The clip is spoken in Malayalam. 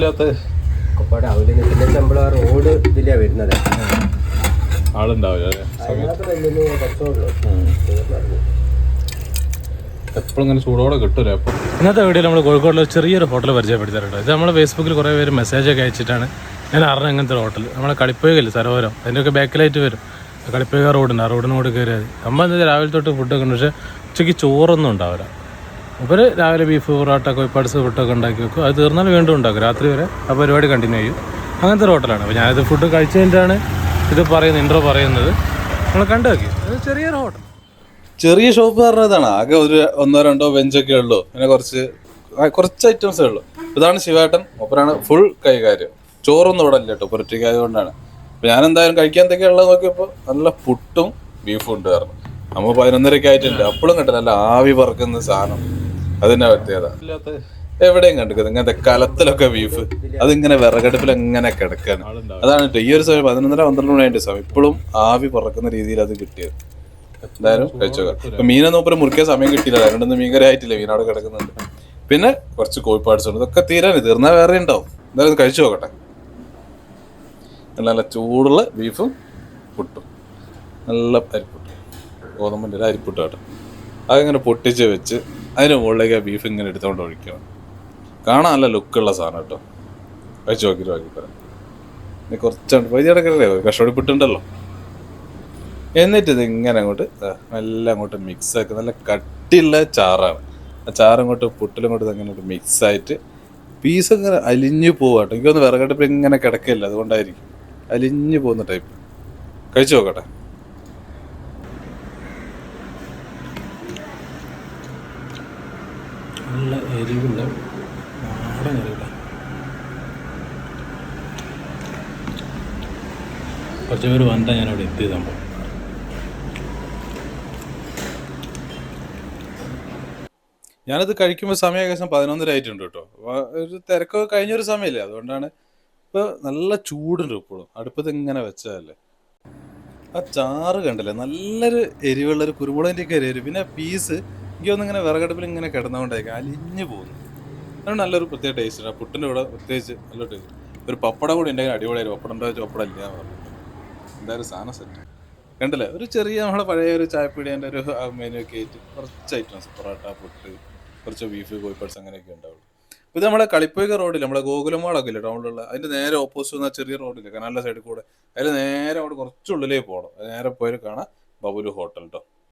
ഇല്ലാത്ത പിന്നെ നമ്മളെ റോഡ് ഇതിലാ വരുന്നത്. ആളുണ്ടാവില്ല എപ്പോഴും ഇങ്ങനെ ചൂടോടെ ഇന്നത്തെ വീഡിയോയിൽ നമ്മൾ കോഴിക്കോടിലെ ചെറിയൊരു ഹോട്ടൽ പരിചയപ്പെടുത്തിയിട്ടുണ്ട്. ഇത് നമ്മൾ ഫേസ്ബുക്കിൽ കുറേ പേര് മെസ്സേജൊക്കെ അയച്ചിട്ടാണ് ഞാൻ അറിഞ്ഞ ഇങ്ങനത്തെ ഒരു ഹോട്ടൽ നമ്മളെ കളിപ്പുകയില്ല സരോവരം. അതിന്റെയൊക്കെ ബാക്കിലായിട്ട് വരും. കളിപ്പുക റോഡുണ്ട് ആ റോഡിനോട് കയറിയത് നമ്മൾ എന്താ രാവിലെ തൊട്ട് ഫുഡൊക്കെ ഉണ്ട്. പക്ഷേ ഉച്ചയ്ക്ക് ചോറൊന്നും ഉണ്ടാവില്ല. ഇവർ രാവിലെ ബീഫ് പൊറോട്ട കോഴിപ്പാട്സ് ഫുഡൊക്കെ ഉണ്ടാക്കി വെക്കും. അത് തീർന്നാൽ വീണ്ടും ഉണ്ടാക്കും. രാത്രി വരെ ആ പരിപാടി കണ്ടിന്യൂ ചെയ്യും. അങ്ങനത്തെ ഒരു ഹോട്ടലാണ് അപ്പോൾ ഞാനിത് ഫുഡ് കഴിച്ചു കഴിഞ്ഞിട്ടാണ് ഇത് പറയുന്നത് ഇൻട്രോ പറയുന്നത്. നമ്മൾ കണ്ടു നോക്കി. അത് ചെറിയൊരു ഹോട്ടൽ ചെറിയ ഷോപ്പ് പറഞ്ഞതാണ് ആകെ ഒരു ഒന്നോ രണ്ടോ ബെഞ്ചൊക്കെ ഉള്ളൂ. പിന്നെ കുറച്ച് കുറച്ച് ഐറ്റംസേ ഉള്ളൂ. ഇതാണ് ശിവേട്ടൻ. ഒപ്പരാണ് ഫുൾ കൈകാര്യം. ചോറൊന്നും ഇവിടെ ഇല്ല കൊണ്ടാണ് അപ്പം ഞാൻ എന്തായാലും കഴിക്കാൻ എന്തൊക്കെ ഉള്ളത് നോക്കിയപ്പോൾ നല്ല പുട്ടും ബീഫും ഉണ്ട് കാരണം നമ്മൾ പതിനൊന്നരയ്ക്ക് ആയിട്ടുണ്ട് അപ്പോഴും നല്ല ആവി പറക്കുന്ന സാധനം. അതിന്റെ പ്രത്യേകത എവിടെയും കണ്ടിരിക്കുന്നത് ഇങ്ങനത്തെ കലത്തിലൊക്കെ ബീഫ് അതിങ്ങനെ വിറകടുപ്പിൽ എങ്ങനെ കിടക്കാണ്. അതാണ് കേട്ടോ ഈ ഒരു സമയം പതിനൊന്നര പന്ത്രണ്ട് മണിയായിട്ട് സമയം. ഇപ്പോഴും ആവി പറക്കുന്ന രീതിയിൽ അത് കിട്ടിയത്. എന്തായാലും കഴിച്ചോക്കാം. ഇപ്പൊ മീനൊന്നും ഇപ്പൊ മുറിക്കാൻ സമയം കിട്ടിയില്ല. രണ്ടൊന്നും മീൻകറി ആയിട്ടില്ല മീനവിടെ കിടക്കുന്നുണ്ട്. പിന്നെ കുറച്ച് കോഴിപ്പാട്സ് ഉണ്ട് ഇതൊക്കെ തീരാൻ തീർന്നാൽ വേറെ ഉണ്ടാവും. എന്തായാലും കഴിച്ചു നോക്കട്ടെ. നല്ല ചൂടുള്ള ബീഫും പുട്ടും. നല്ല അരിപ്പുട്ട്. ഗോതമ്പിന്റെ ഒരു അരിപ്പുട്ടാട്ടോ. അതിങ്ങനെ പൊട്ടിച്ച് വെച്ച് അതിന് മുകളിലേക്ക് ആ ബീഫ് ഇങ്ങനെ എടുത്തുകൊണ്ട് ഒഴിക്കണം കാണാൻ നല്ല ലുക്കുള്ള സാധനം കേട്ടോ കഴിച്ചു നോക്കി നോക്കി പറയാം ഇനി കുറച്ചുണ്ട് വൈദ്യ കിടക്കല്ലേ കഷ്ടോടി പിട്ടുണ്ടല്ലോ എന്നിട്ട് ഇത് ഇങ്ങനെ അങ്ങോട്ട് നല്ല അങ്ങോട്ട് മിക്സ് ആക്കി നല്ല കട്ടിയുള്ള ചാറാണ്. ആ ചാറങ്ങോട്ട് പുട്ടിലും അങ്ങോട്ട് മിക്സ് ആയിട്ട് പീസ് ഇങ്ങനെ അലിഞ്ഞു പോവാട്ടോ എനിക്കൊന്ന് വിറകടുപ്പ് ഇങ്ങനെ കിടക്കില്ല അതുകൊണ്ടായിരിക്കും. അലിഞ്ഞു പോകുന്ന ടൈപ്പ് കഴിച്ചു നോക്കട്ടെ. നല്ല എരിവുള്ള നാടൻ എരിവില്ല കുറച്ച് പേര് വന്നിട്ടാണ് ഞാനവിടെ എത്തിയത് സംഭവം? ഞാനത് കഴിക്കുമ്പോൾ സമയം ഏകദേശം പതിനൊന്നര ആയിട്ടുണ്ട് കേട്ടോ. ഒരു തിരക്കൊക്കെ കഴിഞ്ഞൊരു സമയമില്ലേ അതുകൊണ്ടാണ് ഇപ്പൊ നല്ല ചൂടുണ്ട് ഇപ്പോഴും. അടുപ്പത്ത് ഇങ്ങനെ വെച്ചതല്ലേ? ആ ചാറ് കണ്ടല്ലേ? നല്ലൊരു എരിവുള്ള ഒരു കുരുമുളകിന്റെ ഒക്കെ എരിവ്. പിന്നെ പീസ് എനിക്ക് തോന്നുന്നു ഇങ്ങനെ വിറകടുപ്പിൽ ഇങ്ങനെ കിടന്നുകൊണ്ടായിരിക്കും അലിഞ്ഞു പോകുന്നു. അതുകൊണ്ട് നല്ലൊരു പ്രത്യേക ടേസ്റ്റ് ആ. പുട്ടിന്റെ കൂടെ പ്രത്യേകിച്ച് നല്ല ടേസ്റ്റ് ഒരു പപ്പടം കൂടി ഉണ്ടെങ്കിൽ അടിപൊളിയായിരുന്നു. പപ്പടം ഉണ്ടോ? വെച്ചാൽ പപ്പടം ഇല്ല പറഞ്ഞു. എന്തായാലും സാധനം സെറ്റ് കണ്ടില്ലേ? ഒരു ചെറിയ നമ്മുടെ പഴയ ഒരു ചായപ്പീടിയന്റെ ഒരു മെനു ഒക്കെ ആയിട്ട് കുറച്ച് ഐറ്റംസ് പൊറോട്ട പുട്ട് കുറച്ച് ബീഫ് കോഴിപ്പാട്സ് അങ്ങനെയൊക്കെ ഉണ്ടാവുള്ളൂ. ഇത് നമ്മുടെ കളിപ്പുക റോഡിൽ നമ്മുടെ ഗോകുലമാളൊക്കെ ഇല്ലേ? ടൗണിലുള്ള അതിന്റെ നേരെ ഓപ്പോസിറ്റ് വന്ന ചെറിയ റോഡില്ലേ കനാലിന്റെ സൈഡിൽ കൂടെ. അതിൽ നേരെ അവിടെ കുറച്ചുള്ളിലേ പോകണം നേരെ പോയി കാണാം. ബബുലു ഹോട്ടൽ കേട്ടോ